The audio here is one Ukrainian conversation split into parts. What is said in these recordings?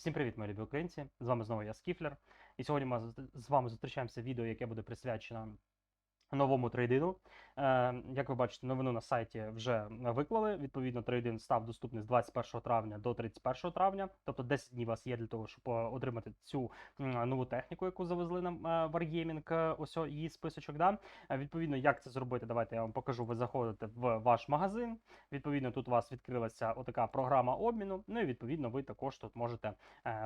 Всім привіт, мої любі українці! З вами знову я Скіфлер. І сьогодні ми з- вами зустрічаємося відео, яке буде присвячено новому трейдину. Е, як ви бачите, новину на сайті вже виклали. Відповідно, трейдин став доступний з 21 травня до 31 травня. Тобто 10 днів у вас є для того, щоб е, отримати цю нову техніку, яку завезли нам е, Wargaming, ось її списочок. Да? Відповідно, як це зробити, давайте я вам покажу. Ви заходите в ваш магазин. Відповідно, тут у вас відкрилася отака програма обміну. Ну і відповідно, ви також тут можете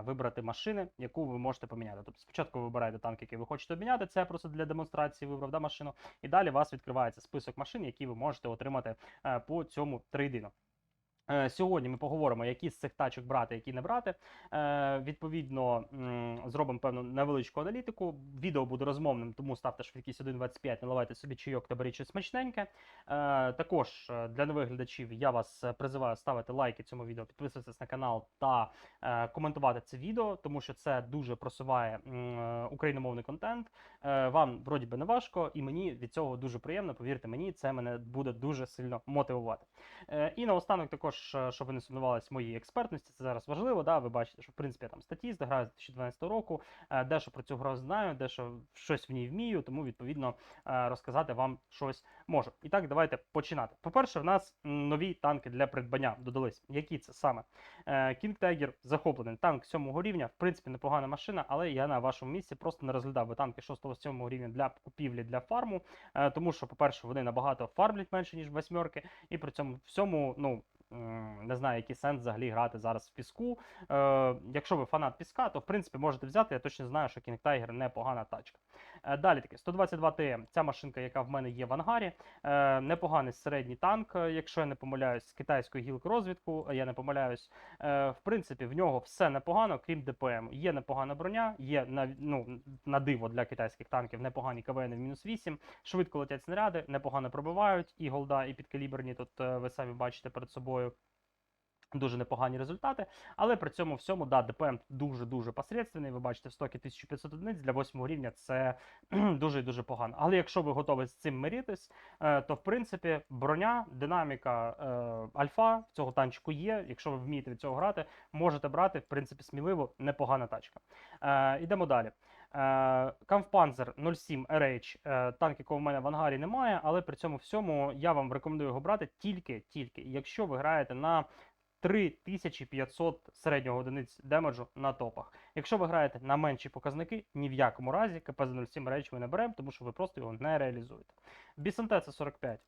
вибрати машини, яку ви можете поміняти. Тобто спочатку ви вибираєте танк, який ви хочете обміняти. Це просто для демонстрації вибрав да, машину. І далі вас відкривається список машин, які ви можете отримати е, по цьому трейдину. Е, Сьогодні ми поговоримо, які з цих тачок брати, які не брати. Е, відповідно, зробимо певну невеличку аналітику. Відео буде розмовним, тому ставте швидкість 1.25, наливайте собі чайок та беріть щось смачненьке. Е, також для нових глядачів я вас призиваю ставити лайки цьому відео, підписуватися на канал та коментувати це відео, тому що це дуже просуває україномовний контент. Вам вроді би не важко, і мені від цього дуже приємно. Повірте мені, це мене буде дуже сильно мотивувати. І наостанок також, е, щоб ви не сумнівалися моїй експертності, це зараз важливо. Да? Ви бачите, що в принципі я там статіст, граю з 2012 року, е, дещо про цю гру знаю, дещо щось в ній вмію, тому відповідно е, розказати вам щось можу. І так, давайте починати. По-перше, в нас нові танки для придбання додались. Які це саме? King Tiger захоплений танк 7 рівня, в принципі, непогана машина, але я на вашому місці просто не розглядав би танки 6-7 рівня для купівлі для фарму, тому що, по-перше, вони набагато фармлять менше, ніж восьмерки, і при цьому всьому, ну. Не знаю, який сенс взагалі грати зараз в піску. Е, якщо ви фанат піска, то в принципі можете взяти. Я точно знаю, що King Tiger непогана тачка. Е, далі таки 122 ТМ. Ця машинка, яка в мене є в ангарі. Е, непоганий середній танк, е, якщо я не помиляюсь, з китайської гілки розвідку. Я не помиляюсь. В принципі, в нього все непогано, крім ДПМ. Є непогана броня, є на, ну, на диво для китайських танків непогані КВН в мінус 8, швидко летять снаряди, непогано пробивають і голда, і підкаліберні. Тут ви самі бачите перед собою. Дуже непогані результати, але при цьому всьому да, ДПМ дуже-дуже посередственний. Ви бачите, в стокі 1500 одиниць для 8 рівня це дуже і дуже погано. Але якщо ви готові з цим миритись, е, то в принципі броня, динаміка е, альфа в цього танчику є. Якщо ви вмієте від цього грати, можете брати, в принципі, сміливо, непогана тачка. Е, ідемо далі. Е, 07 RH, е, танк, якого в мене в ангарі немає, але при цьому всьому я вам рекомендую його брати тільки, тільки, якщо ви граєте на 3500 середнього одиниць демеджу на топах. Якщо ви граєте на менші показники, ні в якому разі КПЗ 07 речі ми не беремо, тому що ви просто його не реалізуєте. Бісенте це 45.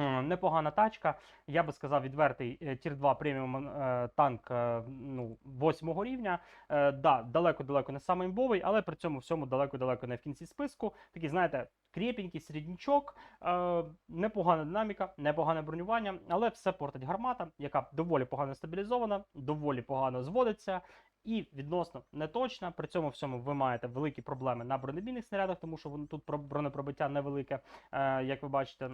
М, Непогана тачка, я би сказав, відвертий е, тір 2 преміум е, танк е, ну, 8 рівня. Е, да, далеко-далеко не самий імбовий, але при цьому всьому далеко-далеко не в кінці списку. Такий, знаєте, крепенький середнячок, е, непогана динаміка, непогане бронювання, але все портить гармата, яка доволі погано стабілізована, доволі погано зводиться і відносно неточна. При цьому всьому ви маєте великі проблеми на бронебійних снарядах, тому що воно тут про- бронепробиття невелике, е, як ви бачите,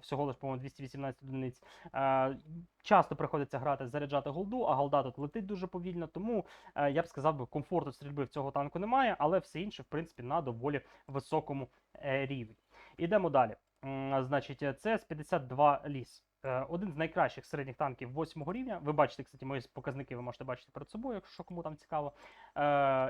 всього лиш, по-моєму, 218 одиниць. Е, часто приходиться грати, заряджати голду, а голда тут летить дуже повільно, тому е, я б сказав, би, комфорту стрільби в цього танку немає, але все інше, в принципі, на доволі високому рівні. Ідемо далі. Значить, це з 52 ліс. Е, Один з найкращих середніх танків 8 рівня. Ви бачите, кстати, мої показники ви можете бачити перед собою, якщо кому там цікаво. Е,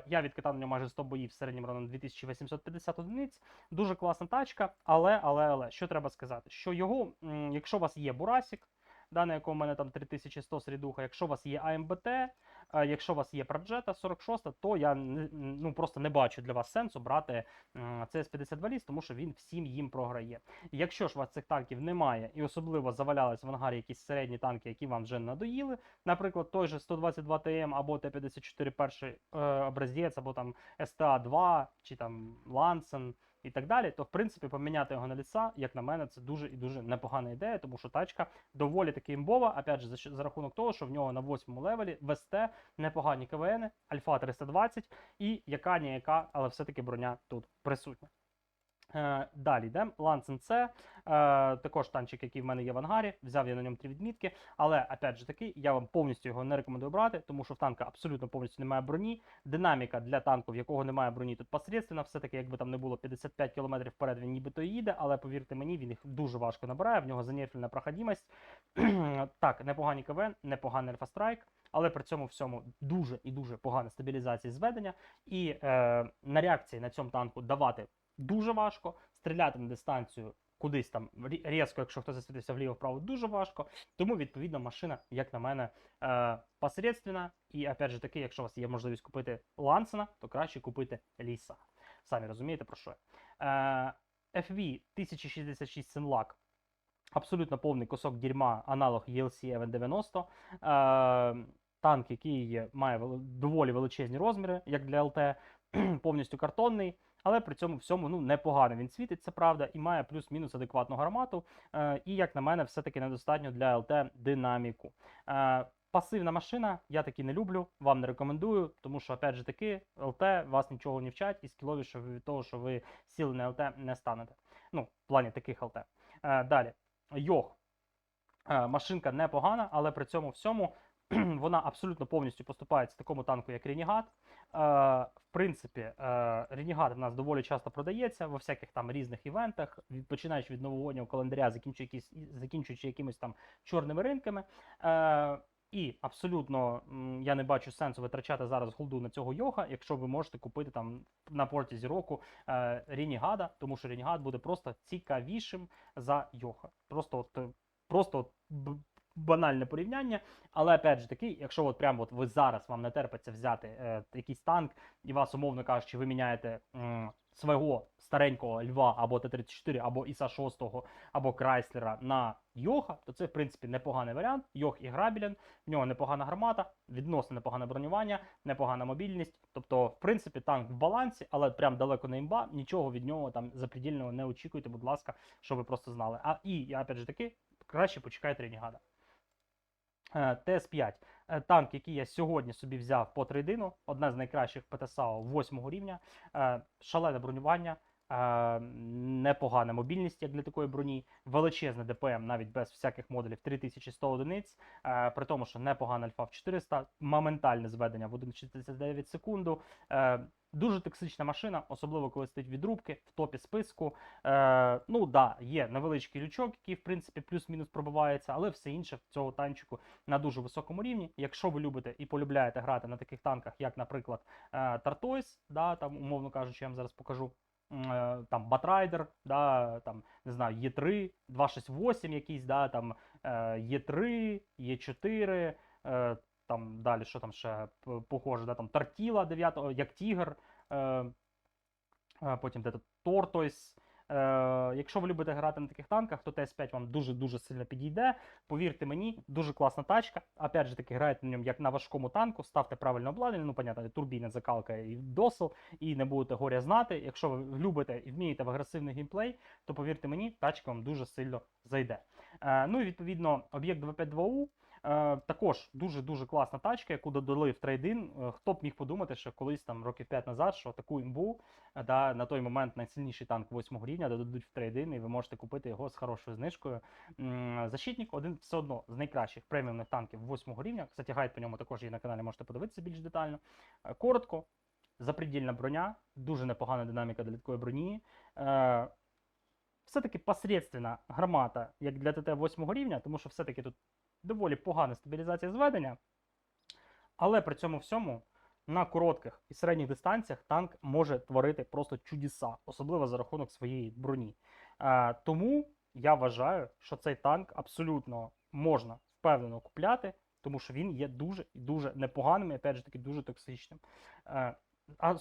Я відкатав на нього майже 100 боїв середнім раном 2850 одиниць. Дуже класна тачка, але, але, але, що треба сказати? Що його, якщо у вас є Бурасік, да, на якому в мене там 3100 середуха, якщо у вас є АМБТ, е, якщо у вас є Проджета 46, то я ну, просто не бачу для вас сенсу брати CS-52 ліс, тому що він всім їм програє. Якщо ж у вас цих танків немає, і особливо завалялись в ангарі якісь середні танки, які вам вже надоїли, наприклад, той же 122 ТМ або Т-54 перший е, образець, або там СТА-2, чи там Лансен і так далі, то в принципі поміняти його на ліса, як на мене, це дуже і дуже непогана ідея, тому що тачка доволі таки імбова, опять же, за, за рахунок того, що в нього на восьмому левелі ВСТ, непогані КВН, Альфа 320 і яка ніяка, але все-таки броня тут присутня. Е, Далі йдемо. Лансен С, е, також танчик, який в мене є в ангарі. Взяв я на ньому три відмітки. Але опять же таки, я вам повністю його не рекомендую брати, тому що в танка абсолютно повністю немає броні. Динаміка для танку, в якого немає броні, тут посередственно. Все-таки, якби там не було 55 км вперед, він нібито їде, але повірте мені, він їх дуже важко набирає. В нього занерфлена проходимость. так, непогані КВН, непоганий альфа-страйк. але при цьому всьому дуже і дуже погана стабілізація зведення. І е, на реакції на цьому танку давати дуже важко, стріляти на дистанцію кудись там різко, якщо хто засвітився вліво-вправо, дуже важко. Тому, відповідно, машина, як на мене, е, посередственна. І опять же таки, якщо у вас є можливість купити Лансена, то краще купити Ліса. Самі розумієте про що. Е, FV 1066 Senlac. Абсолютно повний кусок дерьма, аналог ELC Event 90. Е, танк, який має доволі величезні розміри, як для ЛТ, повністю картонний, але при цьому всьому ну, непогано він світить, це правда, і має плюс-мінус адекватну гармату. Е, і, як на мене, все-таки недостатньо для ЛТ динаміку. Е, Пасивна машина, я таки не люблю, вам не рекомендую, тому що, опять же таки, ЛТ вас нічого не вчать, і скіловіше від того, що ви сіли на ЛТ, не станете. Ну, в плані таких ЛТ. Е, далі, Йох. Машинка непогана, але при цьому всьому вона абсолютно повністю поступається такому танку, як Ренігат. Е, в принципі, е, Ренігат в нас доволі часто продається во всяких там різних івентах, починаючи від новогоднього календаря, закінчуючи, закінчуючи якимись там чорними ринками. Е, і абсолютно я не бачу сенсу витрачати зараз голду на цього йога, якщо ви можете купити там на порті року е, Ренігада, тому що Ренігад буде просто цікавішим за йога. Просто от, просто от банальне порівняння. Але опять же таки, якщо от прямо от ви зараз вам не терпиться взяти е, якийсь танк, і вас, умовно кажучи, ви міняєте м, свого старенького Льва або Т-34, або Іса 6, або Крайслера на Йоха, то це в принципі непоганий варіант. Йох і грабілен, в нього непогана гармата, відносно непогане бронювання, непогана мобільність. Тобто, в принципі, танк в балансі, але прям далеко не імба. Нічого від нього там запредельного не очікуйте, будь ласка, щоб ви просто знали. А і опять же таки, краще почекайте Ренігада. Е, ТС-5. Е, Танк, який я сьогодні собі взяв по трейдину, одна з найкращих ПТСАО 8 рівня, Е, шалене бронювання, непогана мобільність як для такої броні, величезне ДПМ навіть без всяких модулів 3100 одиниць, при тому, що непогана альфа в 400, моментальне зведення в 1,69 секунду. Е, Дуже токсична машина, особливо коли стоїть відрубки в топі списку. Е, ну да, є невеличкий лючок, який в принципі плюс-мінус пробивається, але все інше в цього танчику на дуже високому рівні. Якщо ви любите і полюбляєте грати на таких танках, як, наприклад, е, Тартойс, да, там, умовно кажучи, я вам зараз покажу. е, Там Батрайдер, да, там, не знаю, Є3, 268 якийсь, да, там е, Є3, Є4, е, там далі, що там ще похоже, да, там Тартіла 9, як Тігр, е, е, потім де тут Тортойс. Е, якщо ви любите грати на таких танках, то ТС5 вам дуже-дуже сильно підійде. Повірте мені, дуже класна тачка. Опять же таки, граєте на ньому як на важкому танку, ставте правильно обладнання, ну, понятно, турбіна, закалка і досил, і не будете горя знати. Якщо ви любите і вмієте в агресивний геймплей, то повірте мені, тачка вам дуже сильно зайде. Е, ну і відповідно, об'єкт 252U. Е, також дуже-дуже класна тачка, яку додали в трейдин. Е, хто б міг подумати, що колись там років 5 назад, що таку імбу, е, да, на той момент найсильніший танк 8 рівня додадуть в трейдин, і ви можете купити його з хорошою знижкою. Защитник один все одно з найкращих преміумних танків 8 рівня. Кстати, гайд по ньому також є на каналі, можете подивитися більш детально. Коротко, запредельна броня, дуже непогана динаміка для такої броні. Все-таки посередственна гармата, як для ТТ 8 рівня, тому що все-таки тут доволі погана стабілізація зведення. Але при цьому всьому на коротких і середніх дистанціях танк може творити просто чудеса, особливо за рахунок своєї броні. Е, тому я вважаю, що цей танк абсолютно можна впевнено купляти, тому що він є дуже і дуже непоганим і опять же таки дуже токсичним. Е,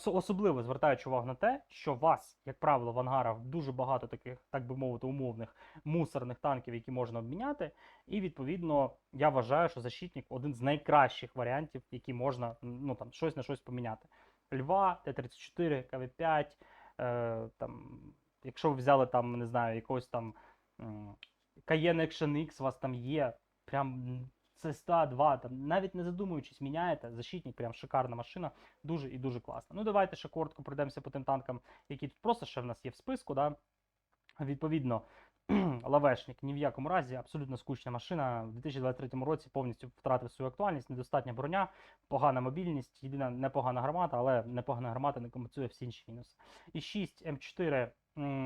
особливо звертаючи увагу на те, що вас, як правило, в ангарах дуже багато таких, так би мовити, умовних мусорних танків, які можна обміняти. І відповідно я вважаю, що защитник один з найкращих варіантів, які можна ну там щось на щось поміняти. Льва, Т-34, КВ-5, е, там, якщо ви взяли там, не знаю, якогось там Cayenne Action X, у вас там є, прям м, C100, 2, там, навіть не задумуючись, міняєте, защитник, прям шикарна машина, дуже і дуже класна. Ну, давайте ще коротко пройдемося по тим танкам, які тут просто ще в нас є в списку. Да? Відповідно, лавешник ні в якому разі, абсолютно скучна машина. В 2023 році повністю втратив свою актуальність, недостатня броня, погана мобільність, єдина непогана гармата, але непогана гармата не компенсує всі інші мінуси. І 6 М4 м,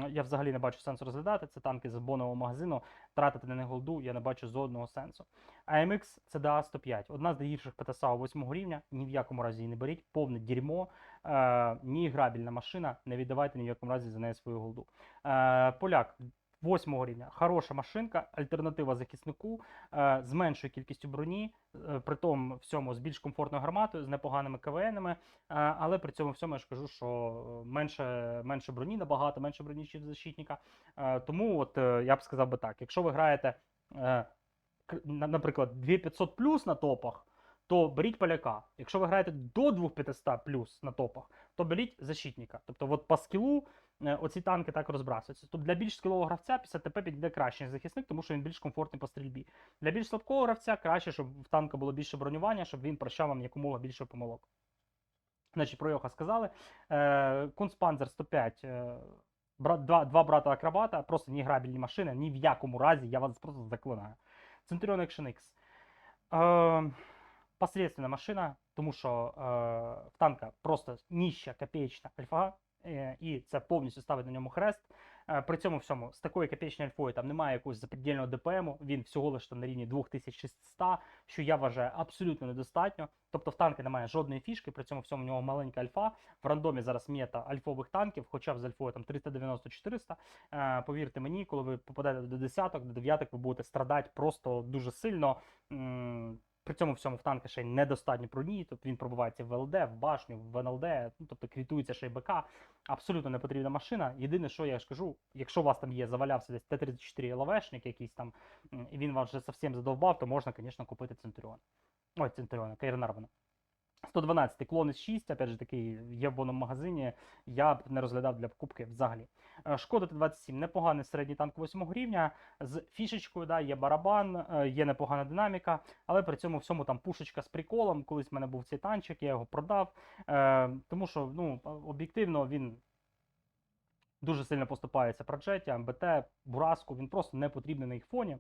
я взагалі не бачу сенсу розглядати. Це танки з бонового магазину. Тратити на них голду я не бачу жодного сенсу. AMX CDA 105 одна з найгірших ПТСА 8 рівня. Ні в якому разі її не беріть, повне дерьмо, е, ні грабільна машина. Не віддавайте ні в якому разі за неї свою голду. Е, поляк. Восьмого рівня хороша машинка, альтернатива захиснику е, з меншою кількістю броні, е, при тому всьому з більш комфортною гарматою, з непоганими КВНами, е, але при цьому всьому я ж кажу, що менше, менше броні набагато, менше броні, ніж защитника. Тому от я б сказав би так: якщо ви граєте, наприклад, 2500 плюс на топах, то беріть поляка. Якщо ви граєте до 2500 плюс на топах, то беріть защитника. Тобто, от по скілу оці танки так розбрасуються. Тобто для більш скілового гравця 50 ТП підійде краще, ніж захисник, тому що він більш комфортний по стрільбі. Для більш слабкого гравця краще, щоб в танка було більше бронювання, щоб він прощав вам якомога більше помилок. Значить, про Йоха сказали. Е, Кунспанзер 105. Е, два, два брата акробата, просто не грабільні машини, ні в якому разі, я вас просто заклинаю. Centurion Action X. Е, посредственна машина, тому що е, в танка просто ніща копеечна альфа, е, і це повністю ставить на ньому хрест. Е, при цьому всьому з такою копеечною альфою там немає якогось запредельного ДПМу, він всього лише на рівні 2600, що я вважаю абсолютно недостатньо. Тобто в танка немає жодної фішки, при цьому всьому в нього маленька альфа. В рандомі зараз мета альфових танків, хоча б з альфою там 390-400. Е, повірте мені, коли ви попадете до десяток, до дев'яток, ви будете страдати просто дуже сильно. При цьому всьому в танка ще й недостатньо броні, тобто він пробивається в ЛД, в башню, в НЛД, ну, тобто крітується ще й БК. Абсолютно не потрібна машина. Єдине, що я ж кажу, якщо у вас там є, завалявся десь Т-34 ЛВшник якийсь там, і він вас вже зовсім задовбав, то можна, звісно, купити Центуріон. Ой, Центуріон, Кайрнарвана. 112 клон із 6, опять же таки, є в боному магазині, я б не розглядав для покупки взагалі. Е, Шкода Т-27, непоганий середній танк 8 рівня, з фішечкою, да, є барабан, е, є непогана динаміка, але при цьому всьому там пушечка з приколом. Колись в мене був цей танчик, я його продав. Е, тому що ну, об'єктивно він дуже сильно поступається Проджеті, МБТ, Бураску, він просто не потрібний на їх фоні.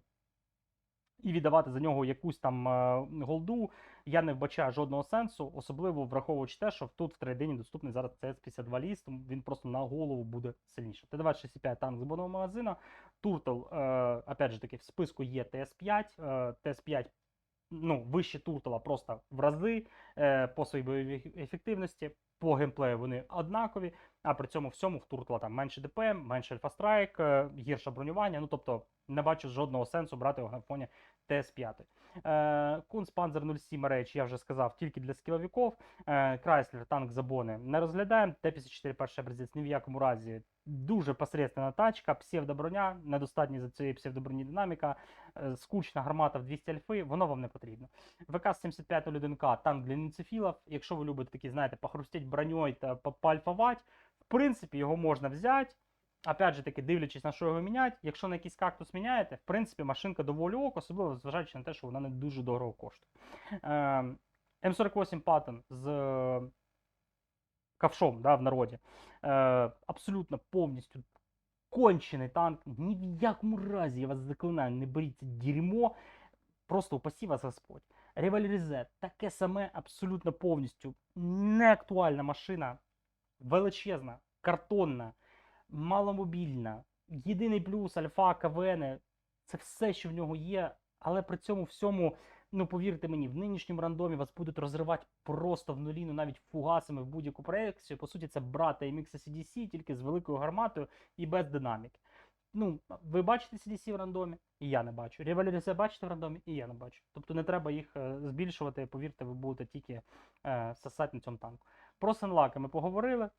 І віддавати за нього якусь там е, голду я не вбачаю жодного сенсу, особливо враховуючи те, що тут в трейдині доступний зараз CS-52 ліст, тому він просто на голову буде сильніше. Т-265 танк з бонового магазина. Туртл, е, опять же таки, в списку є ТС-5. Е, ТС-5 ну, вище Туртла просто в рази е, по своїй бойовій ефективності, по геймплею вони однакові, а при цьому всьому в Туртла там менше ДПМ, менше альфа-страйк, гірше бронювання. Ну тобто не бачу жодного сенсу брати його на фоні ТС-5. Е, Кунс Панзер 07 рейч, я вже сказав, тільки для скіловиків. Е, Крайслер, танк Забони не розглядаємо. Т-54 перший образець ні в якому разі. Дуже посередственна тачка, псевдоброня, недостатня за цієї псевдоброні динаміка, е, скучна гармата в 200 альфи, воно вам не потрібно. ВК-7501К, танк для ніцефілів. Якщо ви любите такі, знаєте, похрустіть броньою та по- поальфавати, в принципі, його можна взяти. Опять же таки, дивлячись на що його міняти, якщо на якийсь кактус міняєте, в принципі, машинка доволі ок, особливо зважаючи на те, що вона не дуже дорого коштує. Е, М48 Patton з е, ковшом да, в народі. Е, абсолютно повністю кончений танк. Ні в якому разі я вас заклинаю, не беріть це дерьмо. Просто упасі вас Господь. Револьрізет, таке саме абсолютно повністю неактуальна машина, величезна, картонна, маломобільна. Єдиний плюс альфа, КВН це все, що в нього є, але при цьому всьому, ну повірте мені, в нинішньому рандомі вас будуть розривати просто в нулі, ну навіть фугасами в будь-яку проекцію. По суті, це брата MX CDC, тільки з великою гарматою і без динаміки. Ну, ви бачите CDC в рандомі, і я не бачу. Револьверсе бачите в рандомі, і я не бачу. Тобто не треба їх е, збільшувати, повірте, ви будете тільки е, сосати на цьому танку. Про Сенлаки ми поговорили.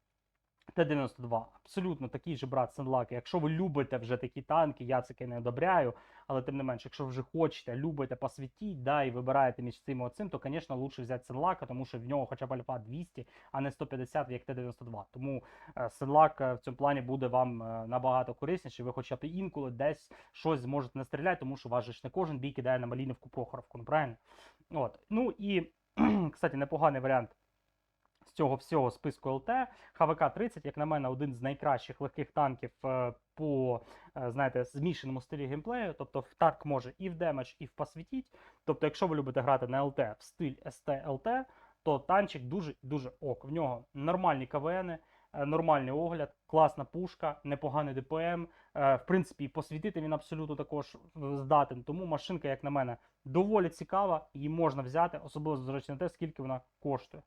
Т-92 абсолютно такий же брат Сенлаки. Якщо ви любите вже такі танки, я це не одобряю, але тим не менше, якщо вже хочете, любите посвітіть, да, і вибираєте між цим оцим, то, звісно, лучше взяти Сенлака, тому що в нього хоча б альфа 200, а не 150, як Т-92. Тому е, Сенлак е, в цьому плані буде вам е, набагато корисніше. Ви хоча б інколи десь щось зможете настріляти, тому що вас же ж не кожен бій кидає на Маліновку Прохоровку, ну правильно? От. Ну і, кстати, непоганий варіант цього всього списку ЛТ. ХВК-30, як на мене, один з найкращих легких танків е, по е, знаєте, змішаному стилі геймплею. Тобто танк може і в демедж, і в посвітіть. Тобто, якщо ви любите грати на ЛТ в стиль СТ ЛТ, то танчик дуже дуже ок. В нього нормальні КВНи, е, нормальний огляд, класна пушка, непоганий ДПМ. В принципі, посвітити він абсолютно також здатен. Тому машинка, як на мене, доволі цікава, її можна взяти, особливо зважаючи на те, скільки вона коштує.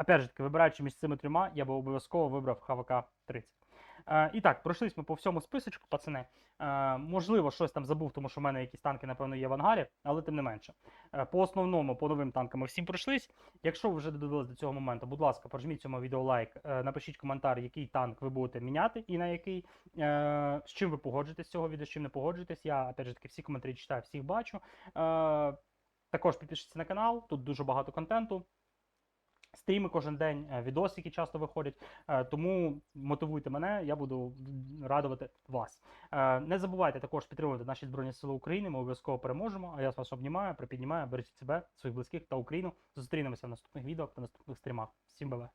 Опять же таки, вибираючи між цими трьома, я би обов'язково вибрав ХВК 30. Е, І так, пройшлись ми по всьому списочку, пацани. Е, Можливо, щось там забув, тому що в мене якісь танки, напевно, є в ангарі, але тим не менше. Е, По основному, по новим танкам ми всім пройшлись. Якщо ви вже додивились до цього моменту, будь ласка, прожміть цьому відео лайк, е, напишіть коментар, який танк ви будете міняти і на який. Е, З чим ви погоджуєтесь з цього відео, з чим не погоджуєтесь. Я, опять же таки, всі коментарі читаю, всіх бачу. Е, Також підпишіться на канал, тут дуже багато контенту. Стріми кожен день, е, відосики часто виходять, е, тому мотивуйте мене, я буду радувати вас. Е, Не забувайте також підтримувати наші Збройні Сили України. Ми обов'язково переможемо. А я вас обнімаю, припіднімаю, бережіть себе, своїх близьких та Україну. Зустрінемося в наступних відео та наступних стрімах. Всім баве!